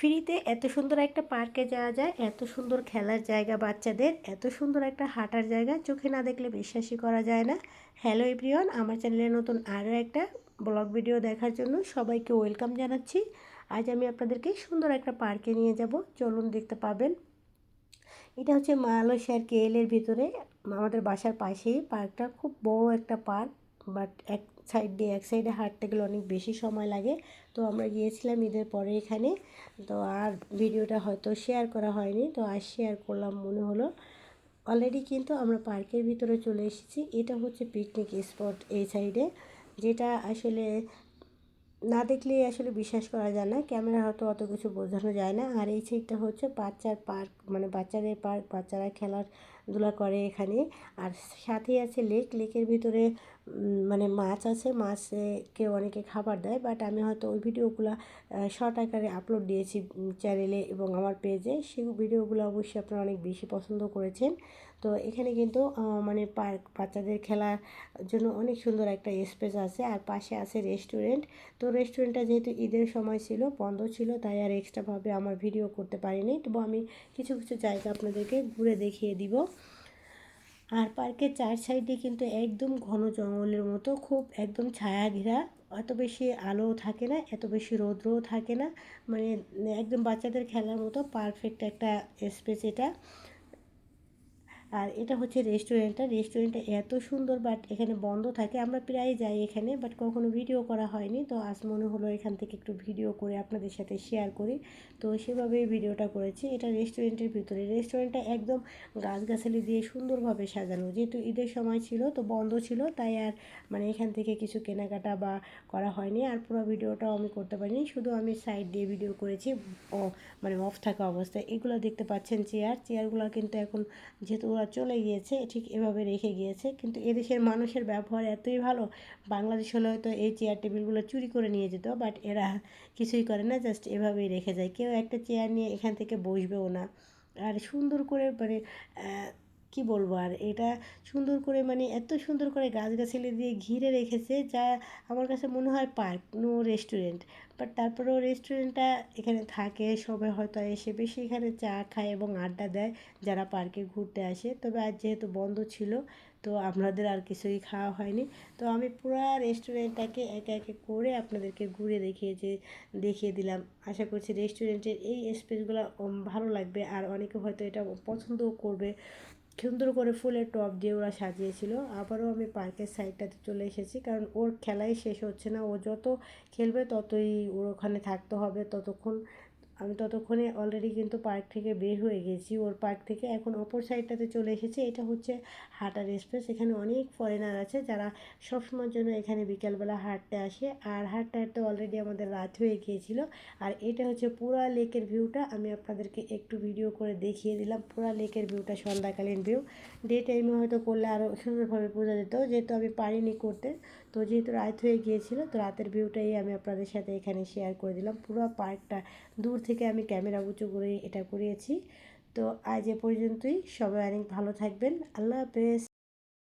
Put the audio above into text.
ফ্রিতে এত সুন্দর একটা পার্কে যাওয়া যায়, এত সুন্দর খেলার জায়গা বাচ্চাদের, এত সুন্দর একটা হাঁটার জায়গা চোখে না দেখলে বিশ্বাসই করা যায় না। হ্যালো এভরিওয়ান আমার চ্যানেলে নতুন আরও একটা ব্লগ ভিডিও দেখার জন্য সবাইকে ওয়েলকাম জানাচ্ছি। আজ আমি আপনাদেরকে সুন্দর একটা পার্কে নিয়ে যাব, চলুন দেখতে পাবেন। এটা হচ্ছে মালয়েশিয়ার কেএলের ভিতরে, আমাদের বাসার পাশেই পার্কটা, খুব বড় একটা পার্ক। বাট এক সাইড দিয়ে, এক সাইডে হাঁটতে গেলে অনেক বেশি সময় লাগে। তো আমরা গিয়েছিলাম ঈদের পরে এখানে। তো আর ভিডিওটা হয়তো শেয়ার করা হয়নি, তো আর শেয়ার করলাম মনে হলো। অলরেডি কিন্তু আমরা পার্কের ভিতরে চলে এসেছি। এটা হচ্ছে পিকনিক স্পট এই সাইডে যেটা আসলে না দেখলে আসলে বিশ্বাস করা যায় না। ক্যামেরা হয়তো অত কিছু বোঝানো যায় না। আর এই সাইডটা হচ্ছে বাচ্চার পার্ক মানে বাচ্চাদের পার্ক, বাচ্চারা খেলার ধুলা করে এখানে। আর সাথেই আছে লেক। লেকের ভিতরে মানে মাছ আছে। মাছকে অনেকে খাবার দেয়। বাট আমি হয়তো ওই ভিডিওগুলো শর্ট আকারে আপলোড দিয়েছি চ্যানেলে এবং আমার পেজে। সেই ভিডিওগুলো অবশ্যই আপনারা অনেক বেশি পছন্দ করেছেন। তো এখানে কিন্তু মানে পার্ক, বাচ্চাদের খেলার জন্য অনেক সুন্দর একটা স্পেস আছে। আর পাশে আছে রেস্টুরেন্ট। তো রেস্টুরেন্টটা যেহেতু ঈদের সময় ছিল, বন্ধ ছিল, তাই আর এক্সট্রাভাবে আমার ভিডিও করতে পারিনি। তবু আমি কিছু কিছু জায়গা আপনাদেরকে ঘুরে দেখিয়ে দিব। আর পার্কের চার সাইডে কিন্তু একদম ঘন জঙ্গলের মতো, খুব একদম ছায়া ঘেরা এত বেশি আলো থাকে না, এত বেশি রৌদ্রও থাকে না। মানে একদম বাচ্চাদের খেলার মতো পারফেক্ট একটা স্পেস এটা। আর এটা হচ্ছে রেস্টুরেন্টটা রেস্টুরেন্টটা এত সুন্দর বাট এখানে বন্ধ থাকে। আমরা প্রায় যাই এখানে বাট কখনো ভিডিও করা হয়নি। তো আজ মনে হলো এখান থেকে একটু ভিডিও করে আপনাদের সাথে শেয়ার করি। তো সেভাবেই ভিডিওটা করেছি। এটা রেস্টুরেন্টের ভিতরে। রেস্টুরেন্টটা একদম গাছগাছালি দিয়ে সুন্দরভাবে সাজানো। যেহেতু ঈদের সময় ছিল, তো বন্ধ ছিল, তাই আর মানে এখান থেকে কিছু কেনাকাটা বা করা হয়নি। আর পুরো ভিডিওটাও আমি করতে পারিনি। শুধু আমি সাইড দিয়ে ভিডিও করেছি। ও মানে অফ থাকা অবস্থায়। এগুলো দেখতে পাচ্ছেন চেয়ার চেয়ারগুলো কিন্তু এখন যেহেতু ওরা চলে গিয়েছে, ঠিক এভাবে রেখে গিয়েছে। কিন্তু এদেশের মানুষের ব্যবহার এতই ভালো, বাংলাদেশ হলে হয়তো এই চেয়ার টেবিলগুলো চুরি করে নিয়ে যেত বাট এরা কিছুই করে না জাস্ট এভাবেই রেখে যায়। কেউ একটা চেয়ার নিয়ে এখান থেকে বসবেও না। আর সুন্দর করে মানে কি বলব আর এটা সুন্দর করে মানে এত সুন্দর করে গাছগাছালি দিয়ে ঘিরে রেখেছে যা আমার কাছে মনে হয় পার্ক, নো রেস্টুরেন্ট। বাট তারপরেও রেস্টুরেন্টটা এখানে থাকে, সবাই হয়তো এসে বেশি এখানে চা খায় এবং আড্ডা দেয় যারা পার্কে ঘুরতে আসে। তবে আজ যেহেতু বন্ধ ছিল, তো আপনাদের আর কিছুই খাওয়া হয়নি। তো আমি পুরো রেস্টুরেন্টটাকে একে একে করে আপনাদেরকে ঘুরে দেখিয়েছি দেখিয়ে দিলাম। আশা করছি রেস্টুরেন্টের এই স্পেসগুলো ভালো লাগবে আর অনেকে হয়তো এটা পছন্দও করবে। সুন্দর করে ফুলের টপ দিয়ে ওরা সাজিয়েছিল। আবারও আমি পার্কের সাইডটাতে চলে এসেছি, কারণ ওর খেলাই শেষ হচ্ছে না। ও যত খেলবে ততই ওর ওখানে থাকতে হবে, ততক্ষণ আমি ততক্ষণে অলরেডি কিন্তু পার্ক থেকে বের হয়ে গেছি। ওর পার্ক থেকে এখন অপর সাইডটাতে চলে এসেছে। এটা হচ্ছে হাঁটার স্পেস এখানে অনেক ফরেনার আছে যারা সবসময়ের জন্য এখানে বিকালবেলা হাঁটতে আসে। আর হাঁটতে হাঁটতে অলরেডি আমাদের রাত হয়ে গিয়েছিল। আর এটা হচ্ছে পুরা লেকের ভিউটা আমি আপনাদেরকে একটু ভিডিও করে দেখিয়ে দিলাম। পুরা লেকের ভিউটা সন্ধ্যাকালীন ভিউ ডে টাইমে হয়তো করলে আরও সুন্দরভাবে বোঝা যেত। যেহেতু আমি পারিনি করতে, তো যেহেতু রাত হয়ে গিয়েছিল, তো রাতের ভিউটাই আমি আপনাদের সাথে এখানে শেয়ার করে দিলাম। পুরো পার্কটা দূর থেকে আমি ক্যামেরা উঁচু করে এটা করিয়েছি তো আজ এ পর্যন্তই। সবাই অনেক ভালো থাকবেন। আল্লাহ হাফেজ।